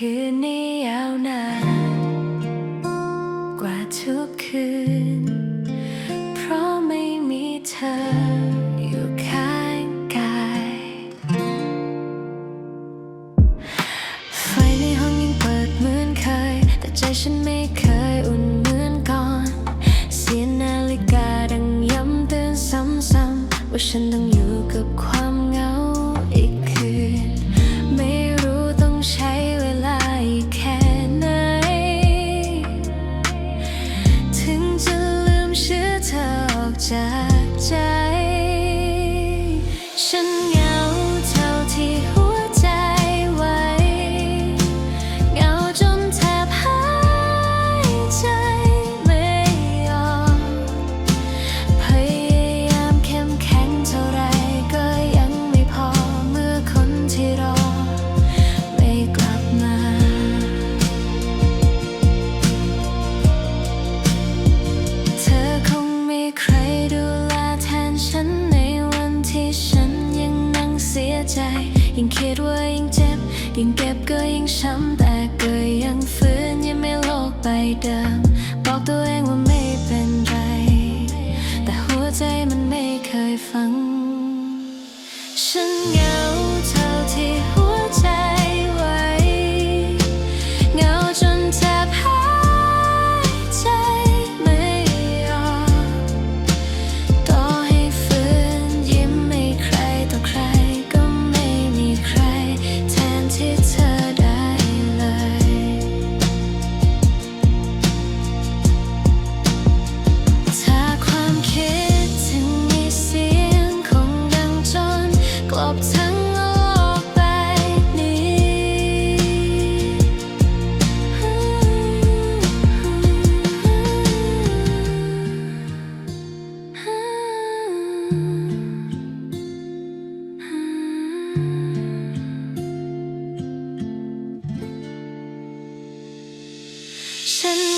คืนนี้ยาวนานกว่าทุกคืน เพราะไม่มีเธออยู่ข้างกาย ไฟในห้องยังเปิดเหมือนเคย แต่ใจฉันไม่เคยอุ่นเหมือนก่อน เสียงนาฬิกาดังย้ำเตือนซ้ำๆว่าฉันต้องอยู่ ใจ ฉัน ยใจยิ่งคิดว่ายิ่งเจ็บ ยิ่งเก็บก็ยิ่งช้ำแต่ก็ยังฝืนยังไม่โลกไปเดิม บอกตัวเองว่าไม่เป็นไร แต่หัวใจมันไม่เคยฟัง 深。